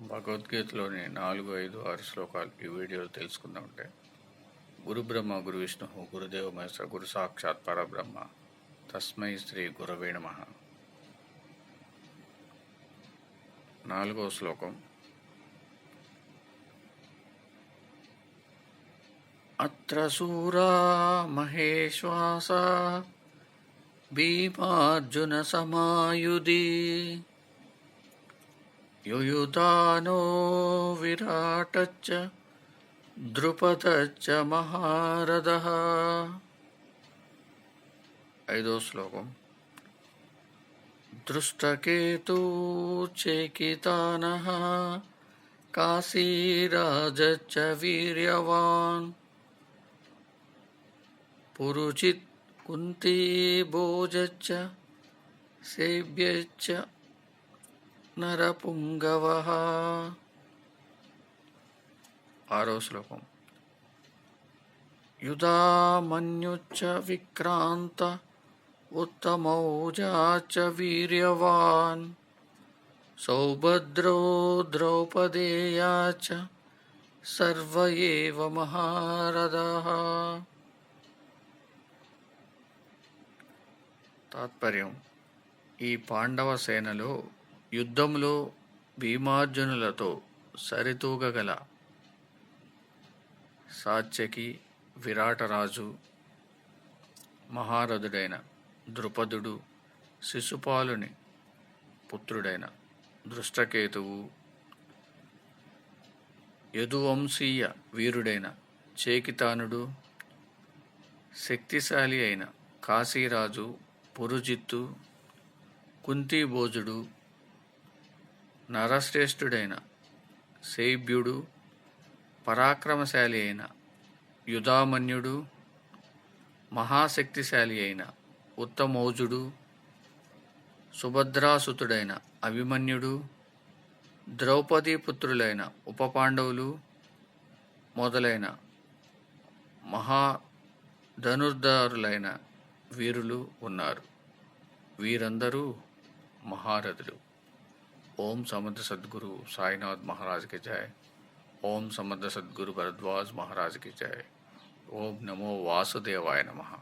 భగవద్గీతలోని నాలుగు ఐదు ఆరు శ్లోకాలు ఈ వీడియోలో తెలుసుకుందామంటే గురు బ్రహ్మ గురు విష్ణు గురుదేవ మహేశ్వర గురు సాక్షాత్ పరబ్రహ్మ తస్మై శ్రీ గురవే నమ. నాలుగో శ్లోకం. అత్ర సూరా మహేశ్వాస భీమార్జున సమాయుధి युयुदानो विराटच्च द्रुपदच्च महारदः। ऐदो श्लोकम्। दृष्टकेतु चेकितानः काशीराजच्च वीर्यवान्। पुरुचित् कुन्तीभोज् च सेव्यश्च నరపుంగవ. ఆరో శ్లోకం. యుధామన్యుచ్చ విక్రాంత ఉత్తమౌజాచ వీర్యవాన్. సౌభద్రో ద్రౌపదేయాచ చ సర్వ ఏవ మహారథः. తాత్పర్యం. ఈ పాండవ సేనలో యుద్ధంలో భీమార్జునులతో సరితూగగల సాత్యకి విరాటరాజు మహారథుడైన ద్రుపదుడు శిశుపాలుని పుత్రుడైన దృష్టకేతువు యదువంశీయ వీరుడైన చేకితానుడు శక్తిశాలి అయిన కాశీరాజు పురుజిత్తు కుంతీభోజుడు నరశ్రేష్ఠుడైన శైభ్యుడు పరాక్రమశాలి అయిన యుధామన్యుడు మహాశక్తిశాలి అయిన ఉత్తమౌజుడు సుభద్రాసుతుడైన అభిమన్యుడు ద్రౌపదీ పుత్రులైన ఉపపాండవులు మొదలైన మహా ధనుర్ధారులైన వీరులు ఉన్నారు. వీరందరూ మహారథులు. ओम समद सदगुरु साईनाथ महाराज के जय। ओम समद सदगुरु भरद्वाज महाराज के जय। ओम नमो वासुदेवाय नमः।